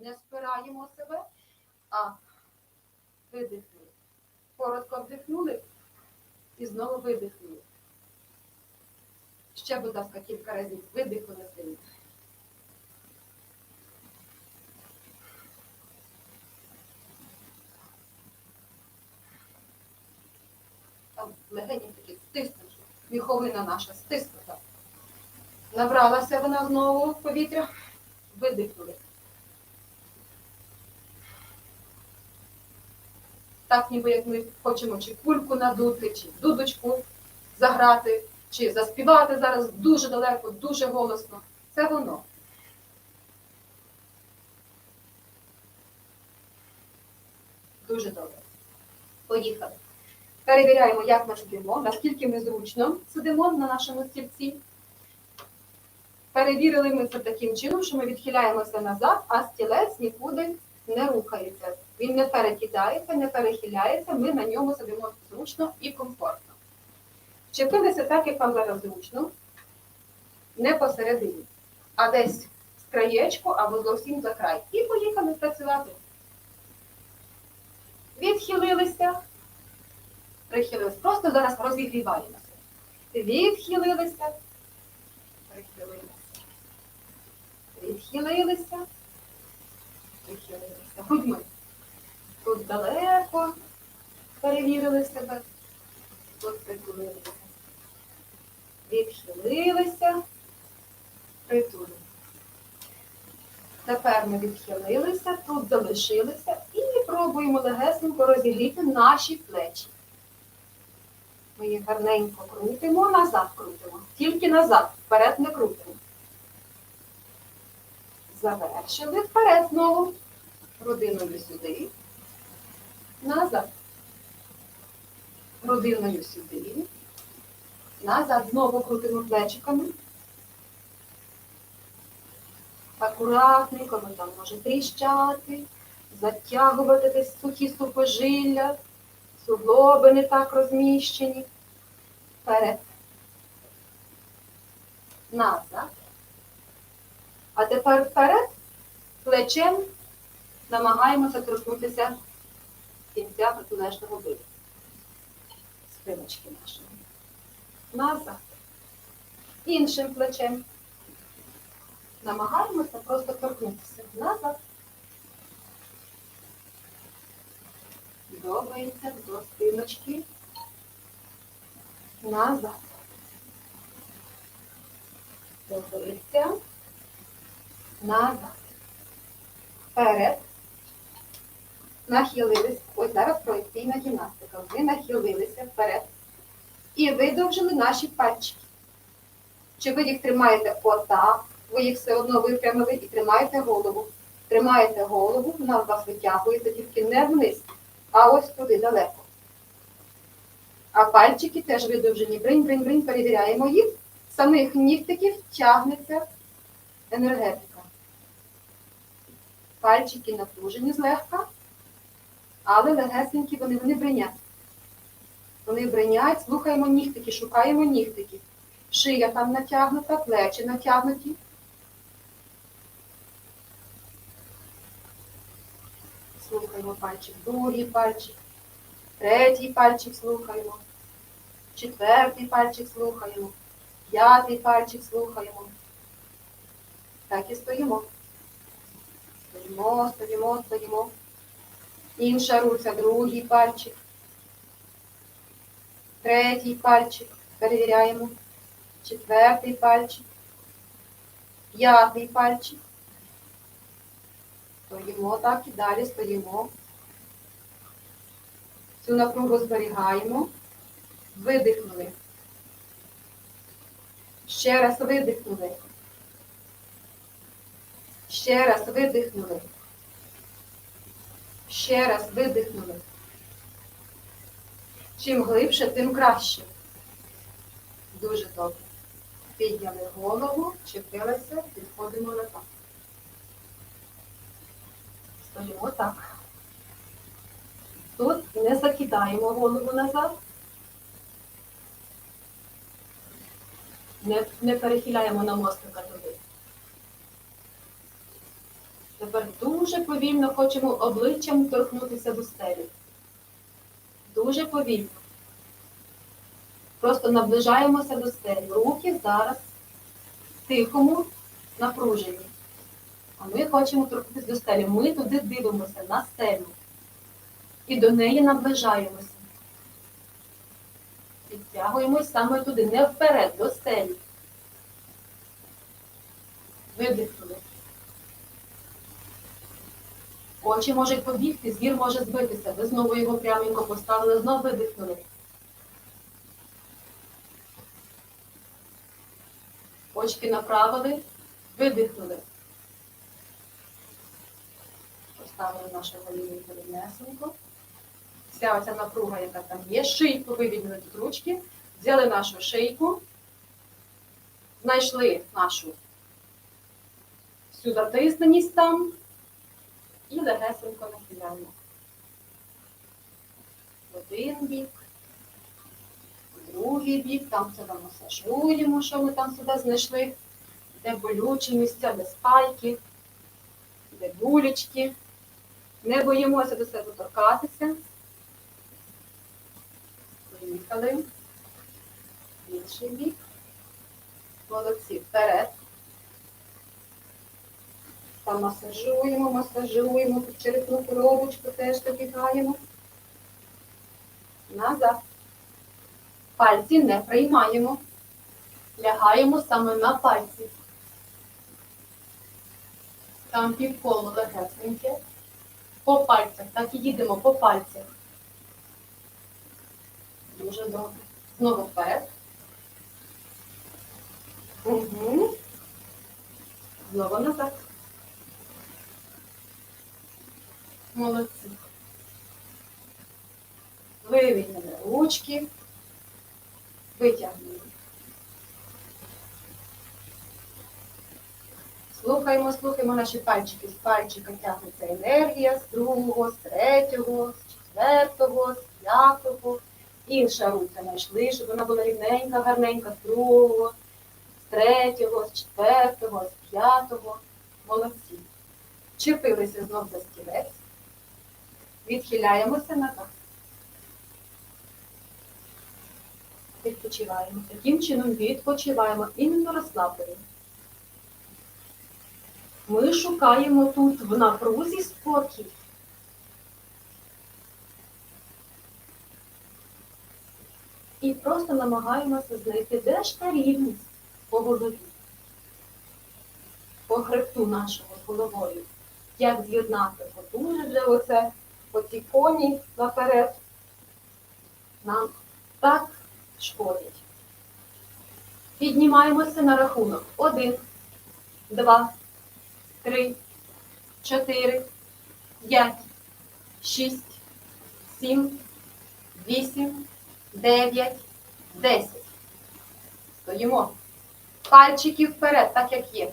не спираємо себе, а видихнули. Коротко вдихнули і знову видихнули. Ще, будь ласка, кілька разів видихнули сильно. Там легені такі стиснуті, міховина наша стиснута. Набралася вона знову повітря, видихнули. Так, ніби як ми хочемо чи кульку надути, чи дудочку заграти, чи заспівати зараз дуже далеко, дуже голосно. Це воно. Дуже добре. Поїхали. Перевіряємо, як ми сидимо, наскільки ми зручно сидимо на нашому стільці. Перевірили ми це таким чином, що ми відхиляємося назад, а стілець нікуди не рухається. Він не перекидається, не перехиляється, ми на ньому сидимо зручно і комфортно. Вчепилися так, як вам зараз зручно, не посередині, а десь з краєчку або зовсім за край. І поїхали працювати. Відхилилися, прихилилися. Просто зараз розігріваємося. Відхилилися, прихилилися. Відхилилися, Грудьми. Тут далеко перевірили себе. Тут притулилися. Відхилилися, притулилися. Тепер ми відхилилися, тут залишилися і пробуємо легесенько розігріти наші плечі. Ми їх гарненько крутимо, назад крутимо. Тільки назад, вперед не крутимо. Завершили вперед знову. Родиною сюди. Назад. Родиною сюди. Назад. Знову крутимо плечиками. Акуратненько, ми там може тріщати, затягувати десь сухі сухожилля, суглоби не так розміщені. Вперед. Назад. А тепер вперед плечем намагаємося торкнутися кінця протилежного бика. Спиночки нашої. Назад. Іншим плечем. Намагаємося просто торкнутися. Назад. Добається до спиночки. Назад. Добається. Назад. Вперед. Нахилились. Ось зараз проекційна гімнастика. Ви нахилилися вперед. І видовжили наші пальчики. Чи ви їх тримаєте отак, ви їх все одно випрямили і тримаєте голову. Тримаєте голову, вона вас витягується тільки не вниз, а ось туди далеко. А пальчики теж видовжені. Бринь, бринь, бринь, перевіряємо їх. Самих нігтиків тягнеться енергетика. Пальчики напружені злегка, але легесенькі вони, вони бринять. Вони бринять, слухаємо нігтики, шукаємо нігтики. Шия там натягнута, плечі натягнуті. Слухаємо пальчик, другий пальчик, третій пальчик слухаємо, четвертий пальчик слухаємо, п'ятий пальчик слухаємо. Так і стоїмо. Стоїмо, стоїмо, стоїмо. Інша руця, другий пальчик. Третій пальчик. Перевіряємо. Четвертий пальчик. П'ятий пальчик. Стоїмо так і далі стоїмо. Цю напругу зберігаємо. Видихнули. Ще раз видихнули. Ще раз видихнули. Ще раз видихнули. Чим глибше, тим краще. Дуже добре. Підняли голову, чепилися, підходимо на так. Стоїмо так. Тут не закидаємо голову назад. Не, не перехиляємо на мостика туди. Тепер дуже повільно хочемо обличчям торкнутися до стелі. Дуже повільно. Просто наближаємося до стелі. Руки зараз в тихому напруженні. А ми хочемо торкнутися до стелі. Ми туди дивимося на стелю. І до неї наближаємося. Підтягуємось саме туди, не вперед, до стелі. Видихнули. Очі можуть побігти, зір може збитися. Ви знову його пряменько поставили, знову видихнули. Очки направили, видихнули. Поставили наше голівенько рівнесенько. Вся оця напруга, яка там є, шийку вивільнили тут ручки, взяли нашу шийку, знайшли нашу всю затисненість там і легесенько нахиляємо. Один бік, другий бік, там себе масажуємо, що ми там себе знайшли, де болючі місця, де спайки, де булечки. Не боїмося до себе торкатися. Поїхали. Інший бік. Молодці. Вперед. Там масажуємо, масажуємо, тут черепну коробочку теж добігаємо. Назад. Пальці не приймаємо. Лягаємо саме на пальці. Там півколо легесеньке. По пальцях. Так і їдемо по пальцях. Дуже добре. Знову вперед. Угу. Знову назад. Молодці. Вивільнили ручки. Витягнули. Слухаємо, слухаємо наші пальчики. З пальчика тягнеться енергія, з другого, з третього, з четвертого, з п'ятого. Інша рука знайшли, щоб вона була рівненька, гарненька, з другого, з третього, з четвертого, з п'ятого. Молодці. Чепилися знов за стілець. Відхиляємося назад. Відпочиваємо. Таким чином відпочиваємо, іменно розслаблені. Ми шукаємо тут в напрузі спокій. І просто намагаємося знайти, де ж та рівність по голові, по хребту нашого з головою. Як з'єднати? Бо дуже вже оце оці коні наперед нам так шкодять. Піднімаємося на рахунок. Один, два, три, чотири, п'ять, шість, сім, вісім, дев'ять, десять. Стоїмо. Пальчики вперед, так як є.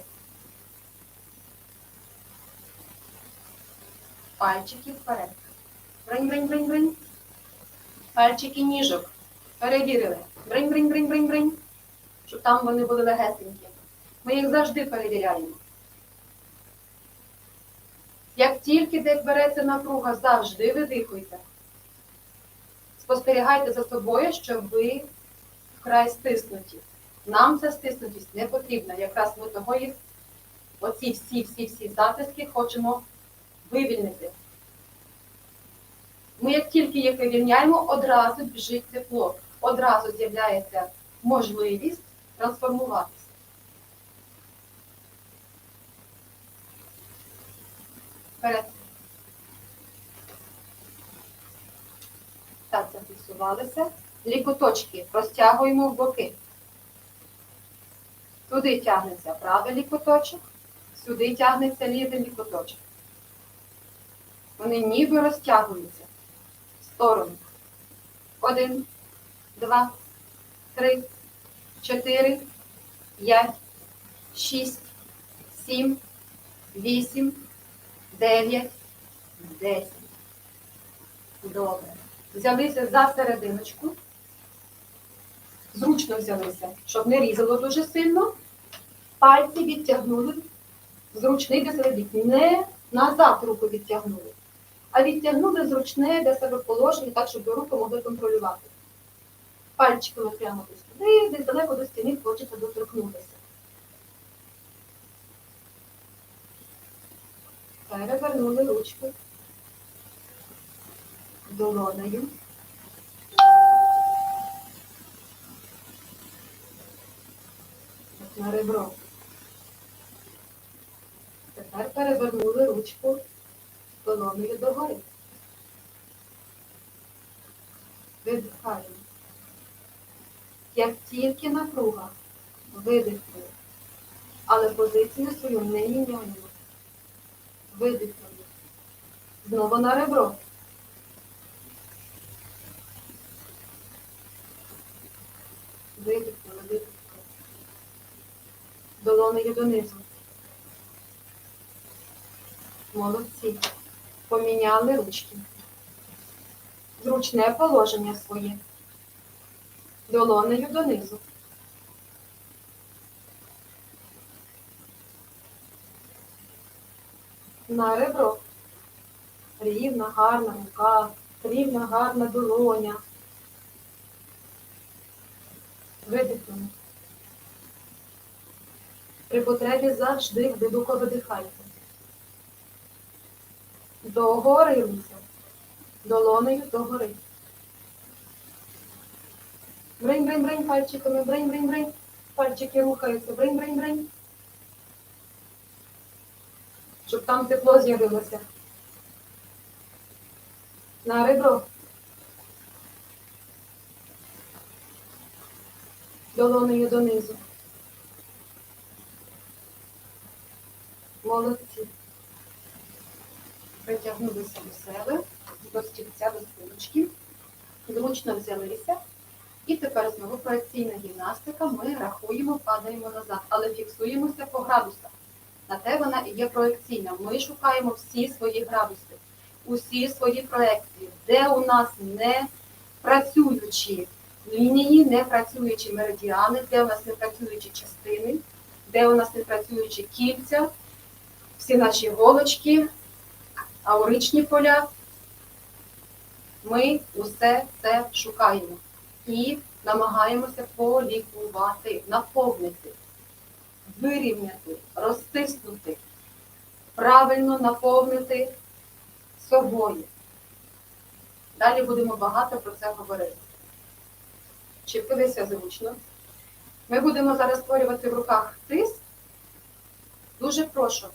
Пальчики вперед. Бринь, бринь, бринь, бринь. Пальчики ніжок. Перевірили. Бринь, бринь, бринь, бринь, бринь. Щоб там вони були легесенькі. Ми їх завжди перевіряємо. Як тільки десь береться напруга, завжди видихуйте. Спостерігайте за собою, щоб ви вкрай стиснуті. Нам ця стиснутість не потрібна. Якраз ми того їх, оці всі-всі-всі затиски хочемо вивільнити. Ми як тільки їх вивільняємо, одразу біжить тепло, одразу з'являється можливість трансформуватися. Вперед. Так, зафіксувалися. Лікоточки розтягуємо в боки. Туди тягнеться правий лікоточок, сюди тягнеться лівий лікоточок. Вони ніби розтягуються в сторону. Один, два, три, чотири, п'ять, шість, сім, вісім, дев'ять, десять. Добре. Взялися за серединочку. Зручно взялися, щоб не різало дуже сильно. Пальці відтягнули. Зручний для серединки. Не Назад руку відтягнули. А відтягнули зручне для себе положення, так, щоб ви руку могли контролювати. Пальчиками прямо до стіни, десь далеко до стіни хочеться доторкнутися. Перевернули ручку долонею. На ребро. Тепер перевернули ручку долонею догори. Видихаємо. Як тільки напруга, видихнули. Але позицію свою не міняємо. Видихнули. Знову на ребро. Видихнули, видихнули. Долонею донизу. Молодці. Поміняли ручки. Зручне положення своє. Долонею донизу. На ребро. Рівна, гарна рука, рівна, гарна долоня. Видихнули. При потребі завжди глибоко видихайте. Догори руся. Долонею догори. Бринь, бринь, бринь пальчиками, бринь, бринь, бринь. Пальчики рухаються, бринь, бринь, бринь. Щоб там тепло з'явилося. На ребро. Долонею донизу. Молодці. Притягнулися до себе, до стільця, до спиночки. Зручно взялися. І тепер знову проекційна гімнастика. Ми рахуємо, падаємо назад, але фіксуємося по градусах. На те вона і є проекційна. Ми шукаємо всі свої градуси, усі свої проекції, де у нас не працюючі лінії, не працюючі меридіани, де у нас не працюючі частини, де у нас не працюючі кільця, всі наші голочки, ауричні поля. Ми усе це шукаємо і намагаємося полікувати, наповнити, вирівняти, розтиснути, правильно наповнити собою. Далі будемо багато про це говорити. Чіпилися зручно. Ми будемо зараз створювати в руках тиск. Дуже прошу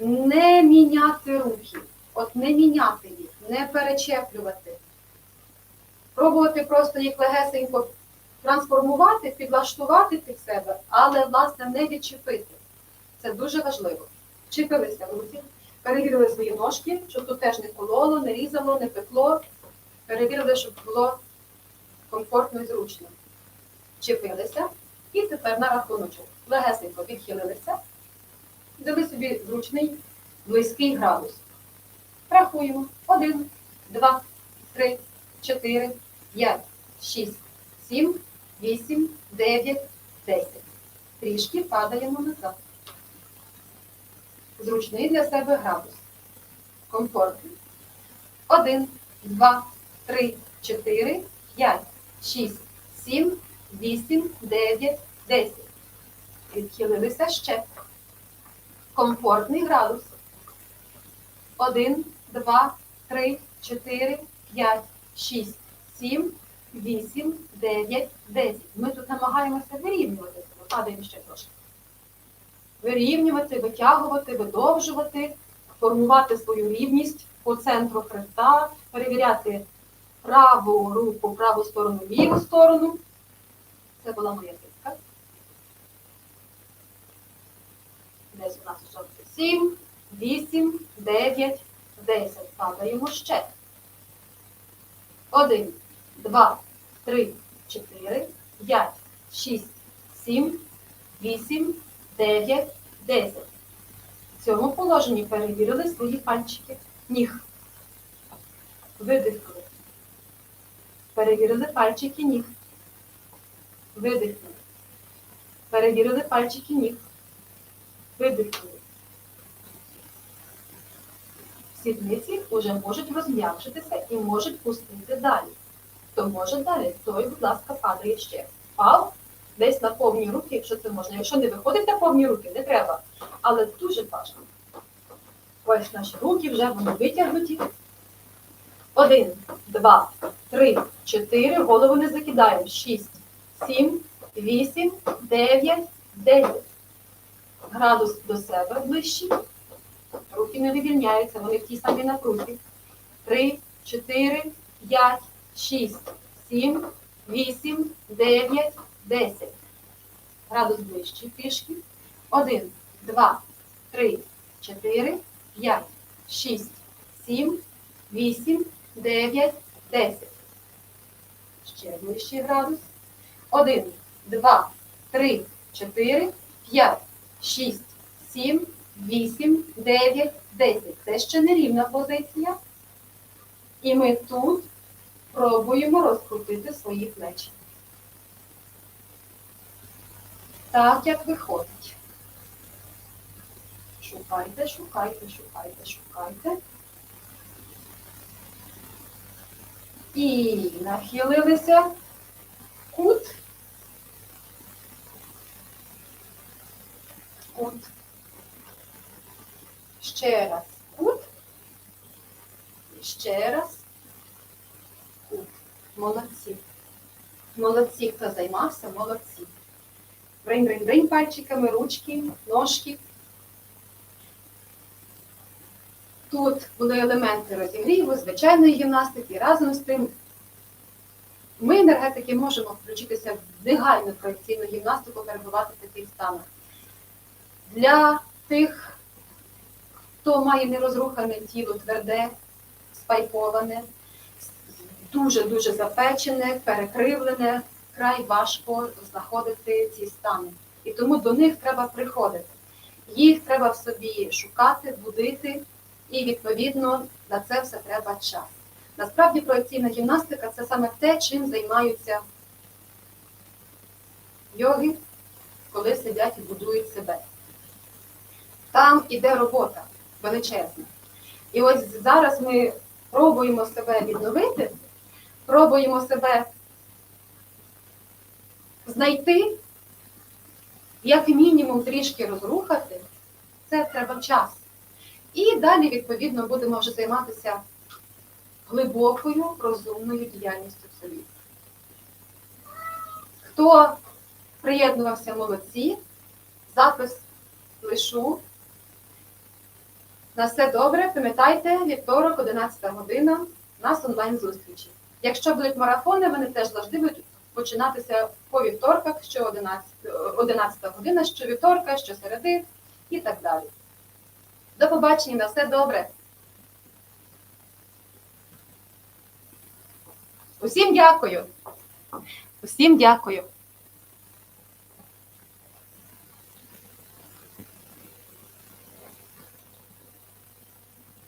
не міняти руки, от не міняти їх, не перечеплювати. Пробувати просто їх легесенько трансформувати, підлаштувати під себе, але, власне, не відчепити. Це дуже важливо. Чіпилися в руці, перевірили свої ножки, щоб тут теж не кололо, не різало, не пекло. Перевірили, щоб було комфортно і зручно. Чіпилися. І тепер на рахуночок. Легесенько відхилилися. Взяли собі зручний, близький градус. Рахуємо. Один, два, три, чотири, п'ять, шість, сім, вісім, дев'ять, десять. Трішки падаємо назад. Зручний для себе градус. Комфортний. Один, два, три, чотири, п'ять, шість, сім, вісім, дев'ять, десять. Відхилилися ще. Комфортний градус. Один, два, три, чотири, п'ять, шість, сім, вісім, дев'ять, десять. Ми тут намагаємося вирівнювати себе. Падаємо ще трошки. Вирівнювати, витягувати, видовжувати, формувати свою рівність по центру хребта, перевіряти праву руку, праву сторону, ліву сторону. Це була моя кистка. Десь у нас уже 7, 8, 9, 10. Падаємо ще. 1, 2, 3, 4, 5, 6, 7, 8, 9, 10. В цьому положенні перевірили свої пальчики ніг. Видихнули. Перевірили пальчики ніг. Видихнули. Перевірили пальчики ніг. Видихнули. Сідниці вже можуть розм'якшитися і можуть пустити далі. Хто може далі, той, будь ласка, падає ще. Впав десь на повні руки, якщо це можна. Якщо не виходить на повні руки, не треба. Але дуже важко. Ось наші руки вже вони витягнуті. Один, два, три, чотири. Голову не закидаємо. Шість, сім, вісім, дев'ять, десять. Градус до себе ближчий. Руки не вивільняються, вони в тій самій напрузі. Три, чотири, п'ять, шість, сім, вісім, дев'ять, десять. Градус ближчий трішки. Один, два, три, чотири, п'ять, шість, сім, вісім, дев'ять, десять. Ще ближчий градус. Один, два, три, чотири, п'ять, шість, сім, вісім, дев'ять, десять. Це ще не рівна позиція. І ми тут пробуємо розкрутити свої плечі. Так, як виходить. Шукайте, шукайте, шукайте, шукайте. І нахилилися. Кут. Ще раз кут. І ще раз кут. Молодці. Молодці, хто займався, молодці. Бринь, бринь, бринь пальчиками, ручки, ножки. Тут були елементи розігріву, звичайної гімнастики. Разом з тим ми, енергетики, можемо включитися в негайну проекційну гімнастику, перебувати в таких станах. Для тих, хто має нерозрухане тіло, тверде, спайковане, дуже-дуже запечене, перекривлене, край важко знаходити ці стани. І тому до них треба приходити. Їх треба в собі шукати, будити, і відповідно на це все треба час. Насправді проекційна гімнастика це саме те, чим займаються йоги, коли сидять і будують себе. Там іде робота величезна. І ось зараз ми пробуємо себе відновити, пробуємо себе знайти, як мінімум трішки розрухати, це треба час. І далі, відповідно, будемо вже займатися глибокою, розумною діяльністю в собі. Хто приєднувався молодці, запис лишу. На все добре, пам'ятайте, вівторок, 11 година, у нас онлайн-зустрічі. Якщо будуть марафони, вони теж завжди будуть починатися по вівторках, що 11, 11 година, що вівторка, що середи і так далі. До побачення, на все добре. Усім дякую. Усім дякую.